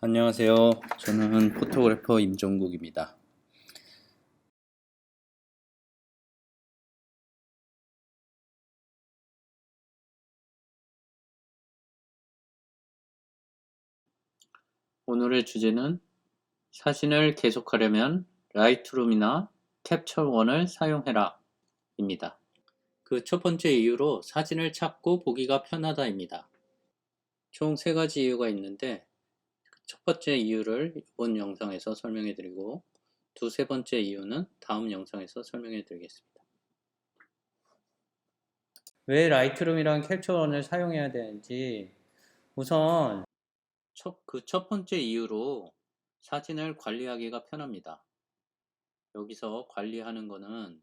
안녕하세요. 저는 포토그래퍼 임종국입니다. 오늘의 주제는 사진을 계속하려면 라이트룸이나 캡처원을 사용해라 입니다. 그 첫 번째 이유로 사진을 찾고 보기가 편하다입니다. 총 세 가지 이유가 있는데 첫 번째 이유를 이번 영상에서 설명해 드리고 두세 번째 이유는 다음 영상에서 설명해 드리겠습니다. 왜 라이트룸이랑 캡처원을 사용해야 되는지 우선 그 첫 번째 이유로 사진을 관리하기가 편합니다. 여기서 관리하는 거는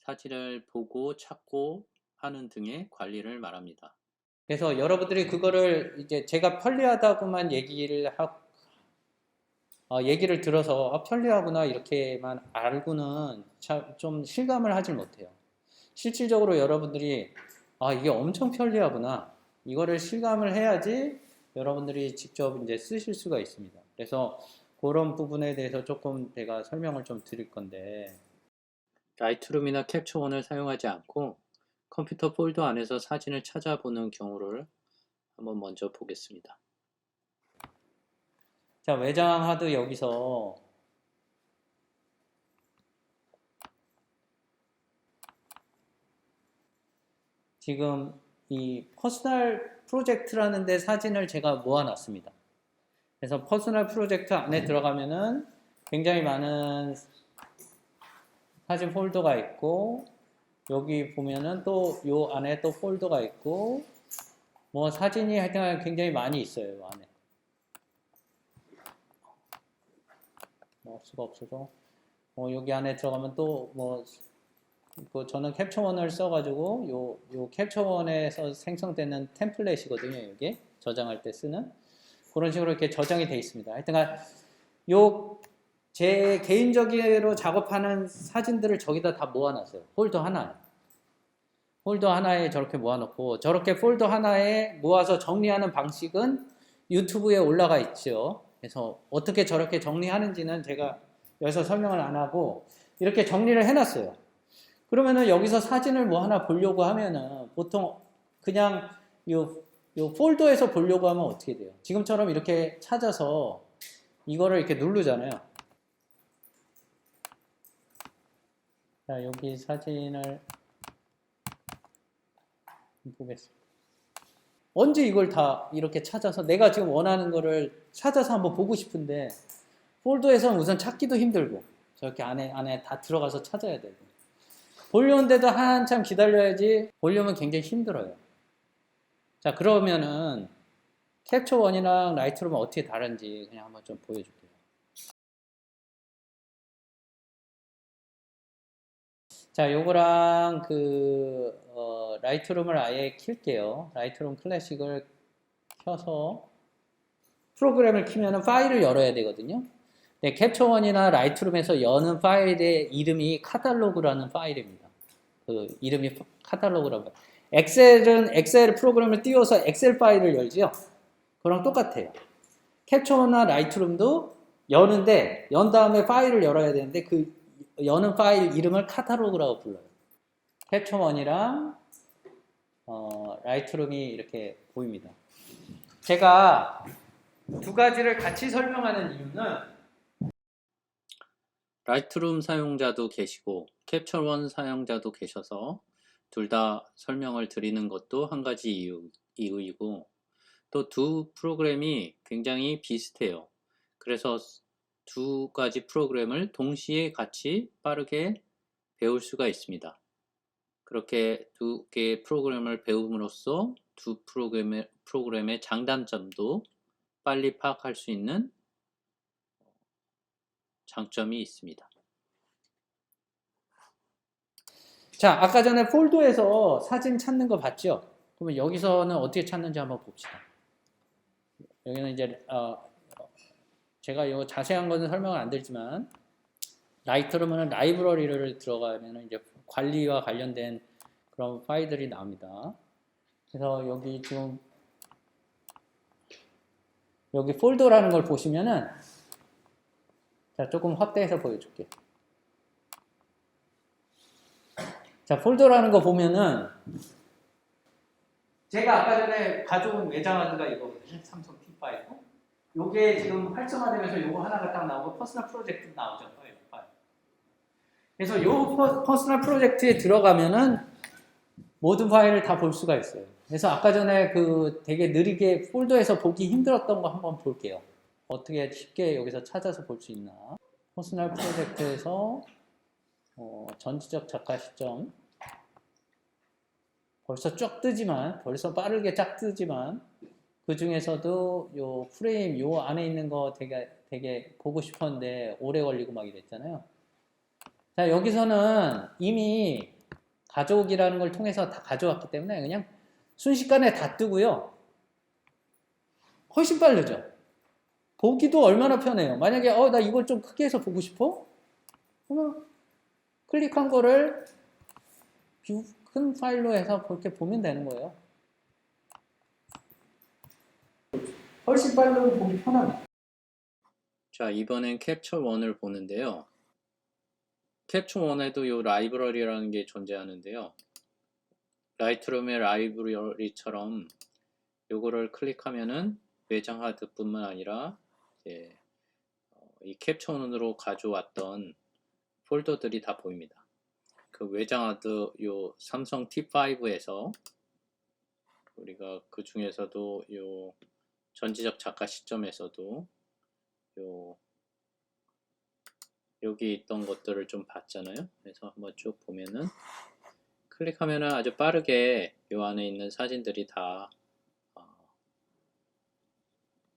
사진을 보고 찾고 하는 등의 관리를 말합니다. 그래서 여러분들이 그거를 이제 제가 편리하다고만 얘기를 하, 어, 얘기를 들어서 아, 편리하구나 이렇게만 알고는 참, 좀 실감을 하질 못해요. 실질적으로 여러분들이 아 이게 엄청 편리하구나 이거를 실감을 해야지 여러분들이 직접 이제 쓰실 수가 있습니다. 그래서 그런 부분에 대해서 조금 제가 설명을 좀 드릴 건데 라이트룸이나 캡처원을 사용하지 않고 컴퓨터 폴더 안에서 사진을 찾아보는 경우를 한번 먼저 보겠습니다. 자, 외장 하드 여기서 지금 이 퍼스널 프로젝트라는 데 사진을 제가 모아놨습니다. 그래서 퍼스널 프로젝트 안에 들어가면은 굉장히 많은 사진 폴더가 있고 여기 보면은 또 요 안에 또 폴더가 있고 뭐 사진이 하여튼 굉장히 많이 있어요 요 안에 뭐 수가 없어서 뭐 여기 안에 들어가면 또뭐 그 저는 캡처원을 써가지고 요, 요 캡처원에서 생성되는 템플릿이거든요 이게 저장할 때 쓰는 그런 식으로 이렇게 저장이 되어 있습니다 하여튼간 요 제 개인적으로 작업하는 사진들을 저기다 다 모아놨어요. 폴더 하나에. 폴더 하나에 저렇게 모아놓고 저렇게 폴더 하나에 모아서 정리하는 방식은 유튜브에 올라가 있죠. 그래서 어떻게 저렇게 정리하는지는 제가 여기서 설명을 안 하고 이렇게 정리를 해놨어요. 그러면은 여기서 사진을 뭐 하나 보려고 하면은 보통 그냥 요, 요 폴더에서 보려고 하면 어떻게 돼요? 지금처럼 이렇게 찾아서 이거를 이렇게 누르잖아요. 자, 여기 사진을 보겠습니다. 언제 이걸 다 이렇게 찾아서 내가 지금 원하는 거를 찾아서 한번 보고 싶은데 폴더에서는 우선 찾기도 힘들고 저렇게 안에 안에 다 들어가서 찾아야 되고 보려는데도 한참 기다려야지 보려면 굉장히 힘들어요. 자 그러면은 캡처 원이랑 라이트룸은 어떻게 다른지 그냥 한번 좀 보여줄게요. 자, 요거랑 그 어, 라이트룸을 아예 킬게요. 라이트룸 클래식을 켜서 프로그램을 키면은 파일을 열어야 되거든요. 네, 캡처원이나 라이트룸에서 여는 파일의 이름이 카탈로그라는 파일입니다. 그 이름이 카탈로그라고. 엑셀은 엑셀 프로그램을 띄워서 엑셀 파일을 열지요. 그랑 똑같아요. 캡처나 라이트룸도 여는데 연 다음에 파일을 열어야 되는데 그 여는 파일 이름을 카탈로그라고 불러요. 캡처원이랑 어, 라이트룸이 이렇게 보입니다. 제가 두 가지를 같이 설명하는 이유는 라이트룸 사용자도 계시고 캡처원 사용자도 계셔서 둘 다 설명을 드리는 것도 한 가지 이유, 이유이고 또 두 프로그램이 굉장히 비슷해요. 그래서 두 가지 프로그램을 동시에 같이 빠르게 배울 수가 있습니다. 그렇게 두 개의 프로그램을 배움으로써 두 프로그램의, 프로그램의 장단점도 빨리 파악할 수 있는 장점이 있습니다. 자, 아까 전에 폴더에서 사진 찾는 거 봤죠? 그러면 여기서는 어떻게 찾는지 한번 봅시다. 여기는 이제 어, 제가 이거 자세한 거는 설명을 안 드리지만 라이트룸은 라이브러리를 들어가면 이제 관리와 관련된 그런 파일들이 나옵니다. 그래서 여기 지금 여기 폴더라는 걸 보시면은 자 조금 확대해서 보여줄게. 자 폴더라는 거 보면은 제가 아까 전에 가져온 외장하드가 이거거든요. 삼성 P5. 요게 지금 활성화되면서 요거 하나가 딱 나오고 퍼스널 프로젝트 나오죠. 그래서 요 퍼, 퍼스널 프로젝트에 들어가면은 모든 파일을 다 볼 수가 있어요. 그래서 아까 전에 그 되게 느리게 폴더에서 보기 힘들었던 거 한번 볼게요. 어떻게 쉽게 여기서 찾아서 볼 수 있나. 퍼스널 프로젝트에서 어, 전지적 작가 시점 벌써 쭉 뜨지만 벌써 빠르게 쫙 뜨지만 그 중에서도 요 프레임 요 안에 있는 거 되게 되게 보고 싶었는데 오래 걸리고 막 이랬잖아요. 자 여기서는 이미 가져오기라는 걸 통해서 다 가져왔기 때문에 그냥 순식간에 다 뜨고요. 훨씬 빠르죠. 보기도 얼마나 편해요. 만약에 어 나 이걸 좀 크게 해서 보고 싶어? 그러면 클릭한 거를 뷰큰 파일로 해서 그렇게 보면 되는 거예요. 훨씬 빠르고 보기 편합니다. 자, 이번엔 캡처 1을 보는데요. 캡처 1에도 이 라이브러리라는 게 존재하는데요. 라이트룸의 라이브러리처럼 요거를 클릭하면은 외장 하드뿐만 아니라 이제 어, 이 캡처 1으로 가져왔던 폴더들이 다 보입니다. 그 외장 하드 요 삼성 T5에서 우리가 그 중에서도 요 전지적 작가 시점에서도 요 여기 있던 것들을 좀 봤잖아요. 그래서 한번 쭉 보면은 클릭하면은 아주 빠르게 요 안에 있는 사진들이 다 어,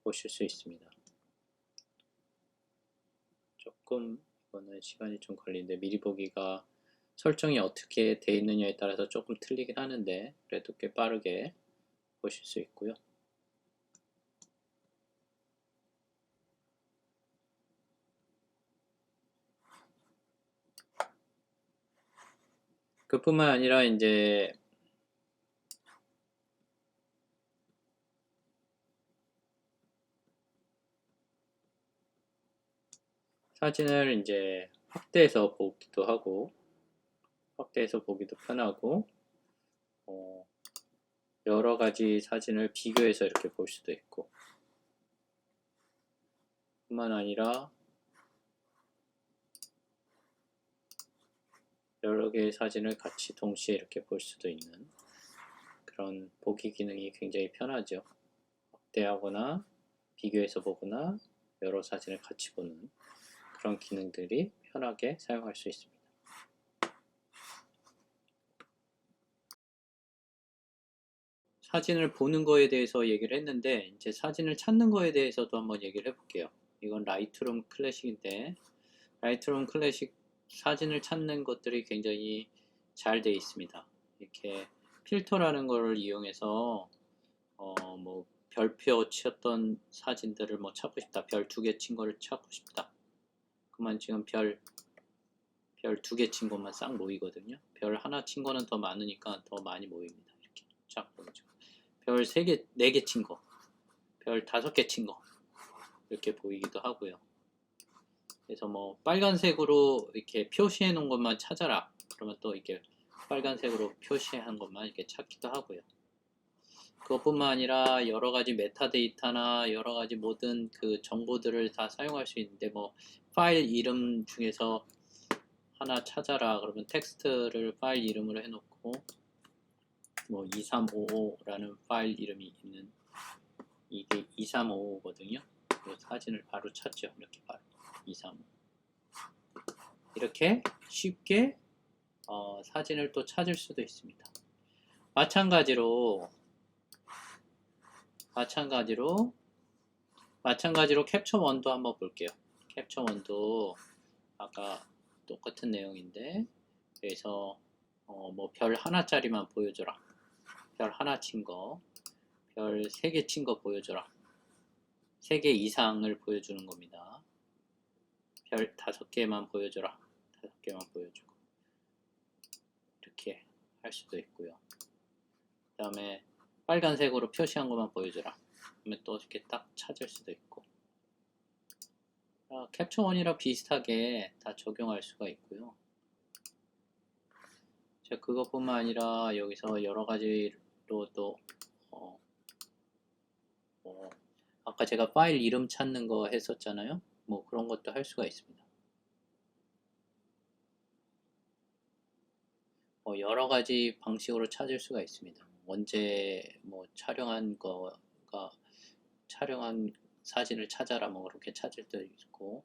보실 수 있습니다. 조금 이거는 시간이 좀 걸리는데 미리 보기가 설정이 어떻게 돼 있느냐에 따라서 조금 틀리긴 하는데 그래도 꽤 빠르게 보실 수 있고요. 그뿐만 아니라 이제 사진을 이제 확대해서 보기도 하고 확대해서 보기도 편하고 어, 여러 가지 사진을 비교해서 이렇게 볼 수도 있고. 뿐만 아니라 여러 개의 사진을 같이 동시에 이렇게 볼 수도 있는 그런 보기 기능이 굉장히 편하죠. 확대하거나 비교해서 보거나 여러 사진을 같이 보는 그런 기능들이 편하게 사용할 수 있습니다. 사진을 보는 거에 대해서 얘기를 했는데 이제 사진을 찾는 거에 대해서도 한번 얘기를 해볼게요. 이건 라이트룸 클래식인데 라이트룸 클래식 사진을 찾는 것들이 굉장히 잘 되어 있습니다. 이렇게 필터라는 것을 이용해서 어 뭐 별표 치었던 사진들을 뭐 찾고 싶다. 별 두 개 친 거를 찾고 싶다. 그만 지금 별 별 두 개 친 것만 싹 모이거든요. 별 하나 친 거는 더 많으니까 더 많이 모입니다. 이렇게 쫙 보이죠. 별 세 개, 네 개 친 거, 별 다섯 개 친 거 이렇게 보이기도 하고요. 그래서 뭐 빨간색으로 이렇게 표시해 놓은 것만 찾아라. 그러면 또 이렇게 빨간색으로 표시한 것만 이렇게 찾기도 하고요. 그것뿐만 아니라 여러 가지 메타데이터나 여러 가지 모든 그 정보들을 다 사용할 수 있는데 뭐 파일 이름 중에서 하나 찾아라 그러면 텍스트를 파일 이름으로 해놓고 뭐 2355라는 파일 이름이 있는 이게 2355거든요. 그 사진을 바로 찾죠. 이렇게 바로 235 이렇게 쉽게 어, 사진을 또 찾을 수도 있습니다. 마찬가지로 마찬가지로 마찬가지로 캡처 원도 한번 볼게요. 캡처 원도 아까 똑같은 내용인데 그래서 어, 뭐 별 하나짜리만 보여줘라. 별 하나 친 거, 별 세 개 친 거 보여줘라. 세 개 이상을 보여주는 겁니다. 별 다섯 개만 보여줘라. 다섯 개만 보여주고 이렇게 할 수도 있고요. 그 다음에 빨간색으로 표시한 것만 보여줘라. 그러면 또 이렇게 딱 찾을 수도 있고 아, 캡처원이랑 비슷하게 다 적용할 수가 있고요. 자, 그것뿐만 아니라 여기서 여러 가지로 또 어, 뭐, 아까 제가 파일 이름 찾는 거 했었잖아요. 뭐 그런 것도 할 수가 있습니다. 뭐 여러 가지 방식으로 찾을 수가 있습니다. 언제 뭐 촬영한 거가 촬영한 사진을 찾아라 뭐 그렇게 찾을 때도 있고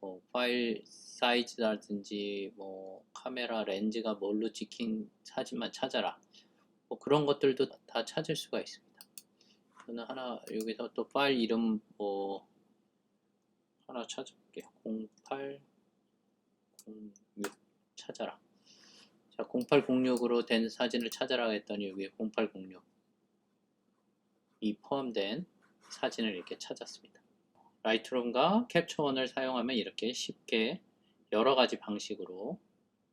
뭐 파일 사이즈라든지 뭐 카메라 렌즈가 뭘로 찍힌 사진만 찾아라 뭐 그런 것들도 다 찾을 수가 있습니다. 저는 하나 여기서 또 파일 이름 뭐 하나 찾아볼게요. 0806 찾아라. 자, 0806으로 된 사진을 찾아라 했더니 여기 0806이 포함된 사진을 이렇게 찾았습니다. 라이트룸과 캡처원을 사용하면 이렇게 쉽게 여러 가지 방식으로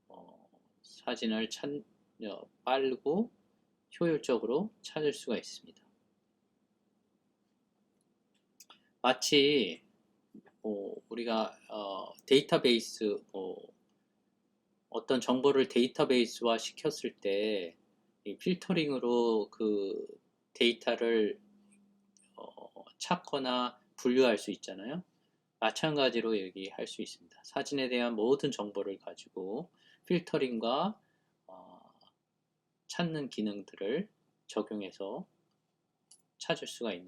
어, 사진을 찾, 어, 빠르고 효율적으로 찾을 수가 있습니다. 마치 뭐 우리가 어, 데이터베이스 뭐 어떤 정보를 데이터베이스화 시켰을 때이 필터링으로 그 데이터를 어, 찾거나 분류할 수 있잖아요. 마찬가지로 여기 할 수 있습니다. 사진에 대한 모든 정보를 가지고 필터링과 어, 찾는 기능들을 적용해서 찾을 수가 있는